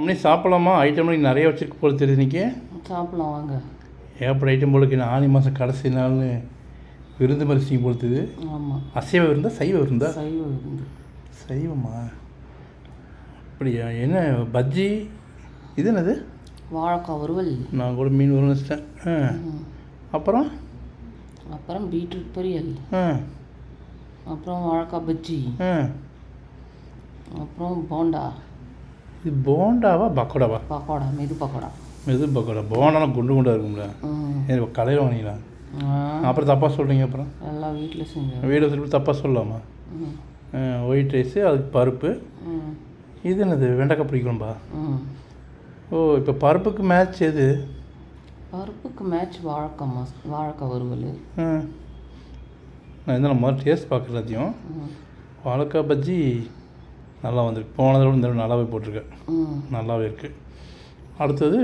அப்படி சாப்பிடலாமா? ஐட்டம் நீ நிறைய வச்சிருக்க போல தெரியுது இன்னைக்கு. சாப்பிடலாம் வாங்க. ஏகப்பட்ட ஐட்டம் போல இருக்கு. ஆனி மாதம் கடைசி நாள்னு விருந்து மரிசிங்க பொறுத்துது ஆமாம் அசைவ விருந்தா சைவ விருந்தா? சைவ விருந்து. சைவமா? அப்படியா? என்ன பஜ்ஜி? இது என்னது? வாழைக்காய் வறுவல். நான் கூட மீன் வரும்னு வச்சிட்டேன். அப்புறம்? அப்புறம் பீட்ரூட் பொரியல். அப்புறம் வாழைக்காய் பஜ்ஜி. அப்புறம் போண்டா. இது போண்டாவா பக்கோடாவா? பக்கோடா மெது பக்கோடா. எது பக்கோடா. போண்டாலாம் குண்டு குண்டாக இருக்கும்ல. ஏ கடையில் வாங்கிக்கலாம் அப்புறம் தப்பாக சொல்கிறீங்க அப்புறம். எல்லாம் வீட்டில் செஞ்சோம் வீடு திருப்பி தப்பாக சொல்லலாமா ஒயிட் ரைஸு அதுக்கு பருப்பு. இது என்னது வெண்டைக்காய் பிடிக்கணும்பா ஓ இப்போ பருப்புக்கு மேட்ச் எது? பருப்புக்கு மேட்ச் வாழைக்காய் மஸ் வாழைக்காய் வறுவல். நான் இந்த முதல்ல டேஸ்ட் பார்க்குற எல்லாத்தையும் ம். வாழைக்காய் பஜ்ஜி நல்லா வந்திருக்கு போன தடவை இந்த தடவை நல்லாவே போட்டிருக்கேன் நல்லாவே இருக்குது அடுத்தது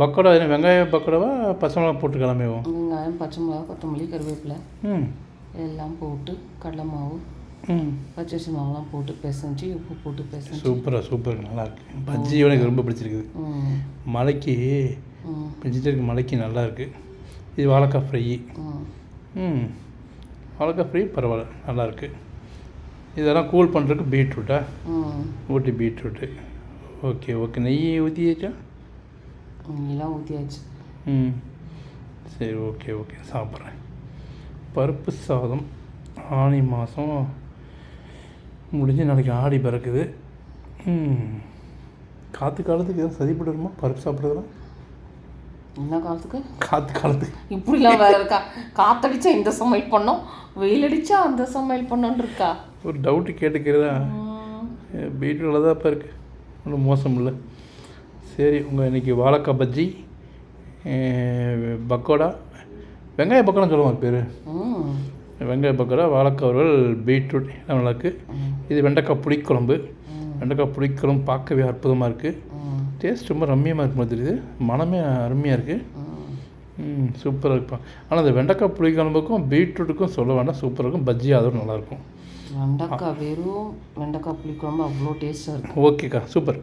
பக்கோடா என்ன வெங்காய பக்கோடாவா பச்சை மிளகா போட்டு கிளம்பிவோம் வெங்காயம் பச்சை மிளகா கொத்தமல்லி கருவேப்பிலை. ம். எல்லாம் போட்டு கடலை மாவு ம். பச்சரிசி மாவுலாம் போட்டு பிசைஞ்சு உப்பு போட்டு பிசைஞ்சு. சூப்பராக சூப்பர். நல்லா இருக்கு பஜ்ஜியோட எனக்கு ரொம்ப பிடிச்சிருக்குது. மலைக்கு வெஜிடேரியன் மலைக்கு நல்லா இருக்குது இது வாழைக்காய் ஃப்ரை. ம். வாழைக்காய் ஃப்ரை பரவாயில்ல நல்லா இருக்கு இதெல்லாம் கூல் பண்ணுறதுக்கு பீட்ரூட்டா ஊட்டி பீட்ரூட்டு ஓகே ஓகே நெய் ஊற்றியாச்சா எல்லாம் ஊற்றியாச்சு ம். சரி ஓகே ஓகே சாப்பிட்றேன். பருப்பு சாதம் ஆனி மாதம் முடிஞ்சு நாளைக்கு ஆடி பிறக்குது. ம். காற்று காலத்துக்கு எதாவது சரிப்பட்டு வருமா பருப்பு சாப்பிட்றதுலாம்? என்ன காலத்துக்கு? காற்று காலத்துக்கு இப்படிலாம் வேற இருக்கா? காத்தடிச்சா இந்த சமையல் பண்ணோம் வெயில் அடிச்சா அந்த சமையல் பண்ணோன்னு இருக்கா? ஒரு டவுட்டு கேட்டுக்கிறதா? பீட்ரூட்டில் தான் இப்போ இருக்குது ஒன்றும் மோசம் இல்லை. சரி உங்கள் இன்றைக்கி வாழைக்காய் பஜ்ஜி பக்கோடா வெங்காய பக்கோடா சொல்லுவாங்க பேர். வெங்காய பக்கோடா வாழைக்காய் வறுவல் பீட்ரூட் எல்லாம் நல்லா இருக்குது ம், இது வெண்டைக்காய் புளிக்குழம்பு. வெண்டைக்காய் புளிக்குழம்பு பார்க்கவே அற்புதமாக இருக்குது டேஸ்ட் ரொம்ப ரம்மியமாக இருக்கு மாதிரி தெரியுது. மனமே அருமையாக இருக்குது ம். சூப்பராக இருக்கும். ஆனால் இந்த வெண்டைக்காய் புளிக்குழம்புக்கும் பீட்ரூட்டுக்கும் சொல்ல வேண்டாம். சூப்பராக இருக்கும். பஜ்ஜி அதுவும் நல்லாயிருக்கும் வெண்டைக்காய் வெறும் வெண்டைக்காய் புளிக்குழம்பு அவ்வளோ டேஸ்ட்டாக இருக்கும். ஓகேக்கா சூப்பர்